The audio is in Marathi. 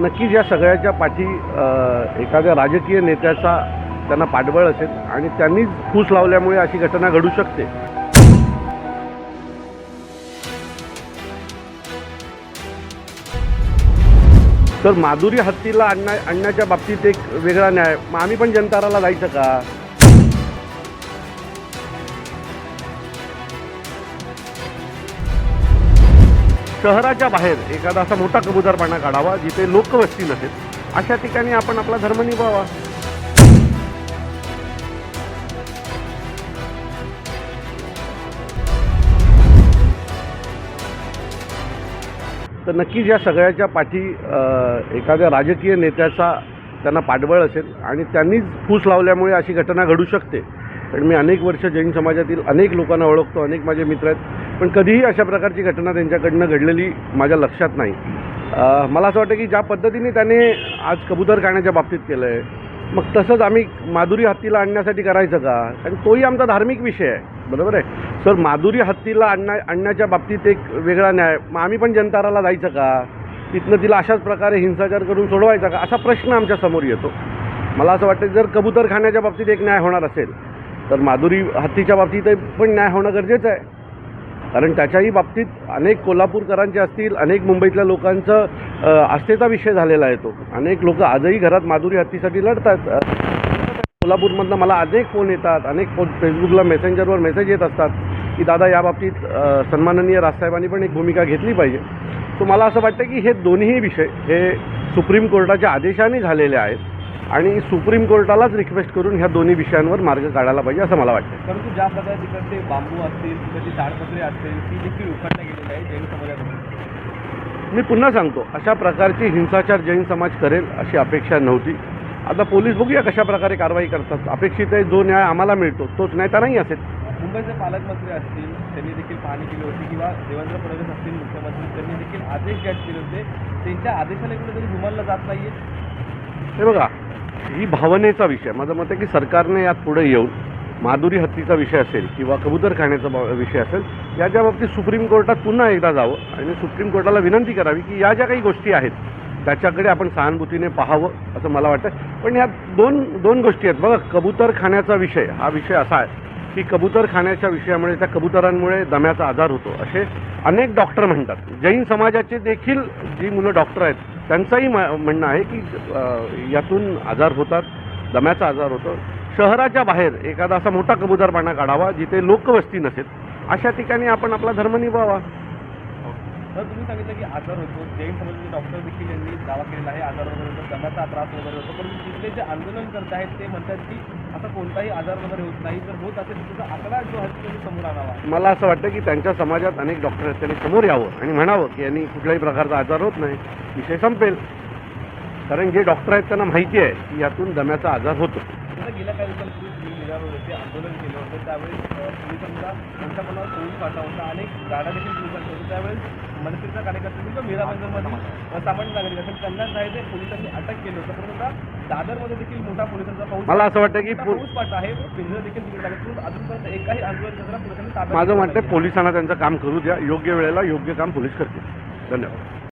नक्कीच या सगळ्याच्या पाठी एखाद्या राजकीय नेत्याचा त्यांना पाठबळ असेल आणि त्यांनीच फूस लावल्यामुळे अशी घटना घडू शकते. तर माधुरी हत्तीला आणण्या आणण्याच्या बाबतीत एक वेगळा न्याय. मग आम्ही पण जनताराला जायचं का? शहराच्या बाहेर एखादा असा मोठा कबुदारपणा काढावा जिथे लोकवस्ती नसेल अशा ठिकाणी आपण आपला धर्म निभावा. तर नक्कीच या सगळ्याच्या पाठी एखाद्या राजकीय नेत्याचा त्यांना पाठबळ असेल आणि त्यांनीच फूस लावल्यामुळे अशी घटना घडू शकते. कारण मी अनेक वर्ष जैन समाजातील अनेक लोकांना ओळखतो अनेक माझे मित्र आहेत. पण कधीही अशा प्रकारची घटना त्यांच्याकडनं घडलेली माझ्या लक्षात नाही. मला असं वाटतं की ज्या पद्धतीने त्याने आज कबूतर खाण्याच्या बाबतीत केलं आहे मग तसंच आम्ही माधुरी हत्तीला आणण्यासाठी करायचं का? कारण तोही आमचा धार्मिक विषय आहे. बरोबर आहे? सर माधुरी हत्तीला आणण्या आणण्याच्या बाबतीत एक वेगळा न्याय. मग आम्ही पण जनताराला जायचं का? तिथनं तिला अशाच प्रकारे हिंसाचार करून सोडवायचा का? असा प्रश्न आमच्यासमोर येतो. मला असं वाटतं जर कबूतर खाण्याच्या बाबतीत एक न्याय होणार असेल तर माधुरी हत्तीच्या बाबतीत पण न्याय होणं गरजेचं आहे. कारण त्याच्याही बाबतीत अनेक कोल्हापूरकरांचे असतील अनेक मुंबईतल्या लोकांचं आस्थेचा विषय झालेला आहे तो. अनेक लोक आजही घरात माधुरी हत्तीसाठी लढतात. कोल्हापूरमधनं मला अनेक फोन येतात अनेक फोन फेसबुकला मेसेंजरवर मेसेज येत असतात की दादा या बाबतीत सन्माननीय राजसाहेबांनी पण एक भूमिका घेतली पाहिजे. सो मला असं वाटतं की हे दोन्ही विषय हे सुप्रीम कोर्टाच्या आदेशाने झालेले आहेत. आणि सुप्रीम कोर्टालाच रिक्वेस्ट करून ह्या दोन्ही विषयांवर मार्ग काढायला पाहिजे असं मला वाटतं परंतु ज्या प्रकारे तिकडचे बांबू असतील तिकडची ताडपत्रे असतील ती देखील उखडल्या गेलेली आहे जैन समाजाकडून. मी पुन्हा सांगतो अशा प्रकारची हिंसाचार जैन समाज करेल अशी अपेक्षा नव्हती. आता पोलीस बघूया कशा प्रकारे कारवाई करतात. अपेक्षित आहे जो न्याय आम्हाला मिळतो तोच न्याय त्यांनाही असेल. मुंबईचे पालकमंत्री असतील त्यांनी देखील पाहणी केली होती किंवा देवेंद्र फडणवीस असतील मुख्यमंत्री त्यांनी देखील आदेश जाहीर केले होते. त्यांच्या आदेशाला कुठेतरी जुमानला जात नाहीये. हे बघा ही भावनेचा विषय माझं मत आहे की सरकारने यात पुढे येऊन माधुरी हत्तीचा विषय असेल किंवा कबूतर खाण्याचा बा- विषय असेल याच्या बाबतीत सुप्रीम कोर्टात पुन्हा एकदा जावं आणि सुप्रीम कोर्टाला विनंती करावी की या ज्या काही गोष्टी आहेत त्याच्याकडे आपण सहानुभूतीने पाहावं असं मला वाटतं पण ह्या दोन दोन गोष्टी आहेत. बघा कबूतर खाण्याचा विषय हा विषय असा आहे की कबूतर खाण्याच्या विषयामुळे त्या कबुतरांमुळे दम्याचा आजार होतो असे अनेक डॉक्टर म्हणतात. जैन समाजाचे देखील जी मुलं डॉक्टर आहेत त्यांचंही म- म्हणणं आहे की यातून आजार होतात दम्याचा आजार होतो. शहराच्या बाहेर एखादा असा मोठा कबूतरपणा काढावा जिथे लोकवस्ती नसेल अशा ठिकाणी आपण आपला धर्म निभावा. तर तुम्ही सांगितलं की आजार होतो. जैन समाजाचे डॉक्टर देखील यांनी दावा केलेला आहे आजार वगैरे होतो दम्याचा त्रास वगैरे होतो. परंतु तिथले जे आंदोलन करत आहेत ते म्हणतात की असा कोणताही आजार वगैरे होत नाही जर होत असेल त्याचा आकडा जो आहे तो समोर आणावा. मला असं वाटतं की त्यांच्या समाजात अनेक डॉक्टर आहेत त्यांनी समोर यावं आणि म्हणावं की यांनी कुठल्याही प्रकारचा आजार होत नाही विषय संपेल. कारण जे डॉक्टर आहेत त्यांना माहिती आहे की यातून दम्याचा आजार होतो. गेल्या काही दिवसांपूर्वी येथे आंदोलन केलं होतं. त्यावेळेस पोलिसांचा मोठ्या प्रमाणावर पोलीस पाठवा होता. अनेक गाड्या देखील पोलिसांच्या होत्या त्यावेळेस मनसेचा कार्यकर्ते किंवा मीरा बंदरमध्ये सामान्य नागरिक असेल त्यांना काय ते पोलिसांनी अटक केलं होतं. परंतु दादरमध्ये देखील मोठा पोलिसांचा पाऊस मला असं वाटतं की पाऊस पाठ आहे पिंजरं देखील तिकडे लागत परंतु अजूनपर्यंत एकाही आंदोलन केंद्राला पोलिसांनी माझं म्हणतं. पोलिसांना त्यांचं काम करू द्या. योग्य वेळेला योग्य काम पोलीस करतील. धन्यवाद.